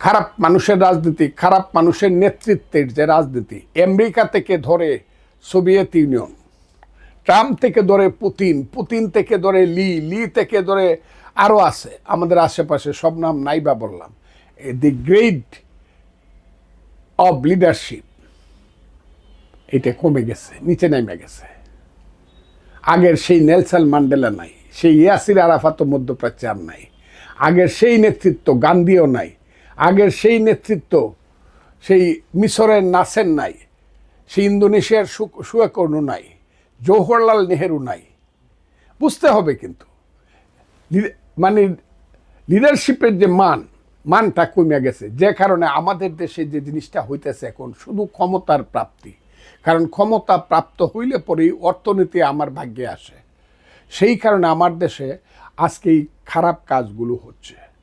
খারাপ মানুষের রাজনীতি, খারাপ মানুষের নেতৃত্বের যে রাজনীতি, আমেরিকা থেকে ধরে সোভিয়েত ইউনিয়ন, ট্রাম্প থেকে ধরে পুতিন পুতিন থেকে ধরে লি লি থেকে ধরে আরও আছে, আমাদের আশেপাশে সব নাম নাইবা বললাম। দি গ্রেট অব লিডারশিপ এটা কমে গেছে, নিচে নেমে গেছে। আগের সেই নেলসাল ম্যান্ডেলা নাই, সেই ইয়াসির আরাফাত মধ্যপ্রাচ্যে আর নাই। আগের সেই নেতৃত্ব গান্ধীও নাই আগের সেই নেতৃত্ব, সেই মিশরের নাসের নাই, সেই ইন্দোনেশিয়ার সুয়াকর্ণ নাই, জওহরলাল নেহেরু নাই। বুঝতে হবে কিন্তু মানে লিডারশিপের যে মান, মানটা কমে গেছে। যে কারণে আমাদের দেশে যে জিনিসটা হইতেছে এখন, শুধু ক্ষমতার প্রাপ্তি। কারণ ক্ষমতা প্রাপ্ত হইলে পরেই অর্থনীতি আমার ভাগ্যে আসে। সেই কারণে আমার দেশে আজকে এই খারাপ কাজগুলো হচ্ছে।